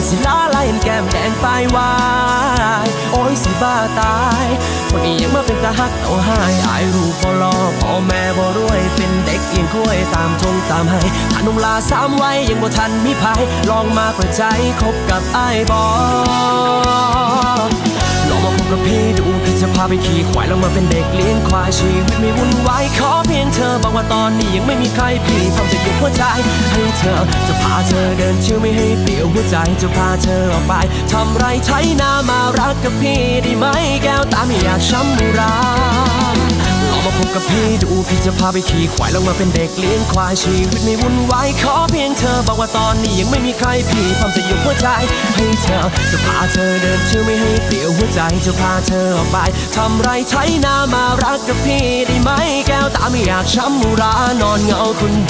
ันสิลาลายเห็นแก้มแดงไปวาย โอ้ยสิบ้าตายคนนี้ยังมาเป็นตาฮักเอาหายอายรูปบ่รอพ่อแม่บ่รวย เป็นเด็กเลี้ยงกล้วยตามทงตามให้ถ้านุ่มลาสามไว้ยังบ่ทันมีภัยลองมาเปิดใจคบกับไอ้ายบอลองมาพบกับพี่ดูพี่จะพาไปขี่ควายแล้วมาเป็นเด็กเลี้ยงควายชีวิตไม่วุ่นวายขอเพียงเธอบอกว่าตอนนี้ยังไม่มีใครพี่พร้อมจะยกหัวใจ ให้เธอ จะพาเธอเดินชิวไม่ให้เปลี่ยวหัวใจ จะพาเธอออกไปทำไรใช้นามารักกับพี่ได้ไหมแก้วตาไม่อยากช้ำรามลองมาพบกับพี่ดูพี่จะพาไปขี่ควายแล้วมาเป็นเด็กเลี้ยงควายชีวิตไม่วุ่นวายขอเพียงเธอบอกว่าตอนนี้ยังไม่มีใครพี่พร้อมจะยกหัวใจให้เธอ จะพาเธอเดินชิวไม่ให้เปลี่ยวหัวใจจะพาเธอออกไปทำไรใช้นามารักกับพี่ได้ไหมแก้วตาไม่อยากช้ำรานอนเหงาคนเดียว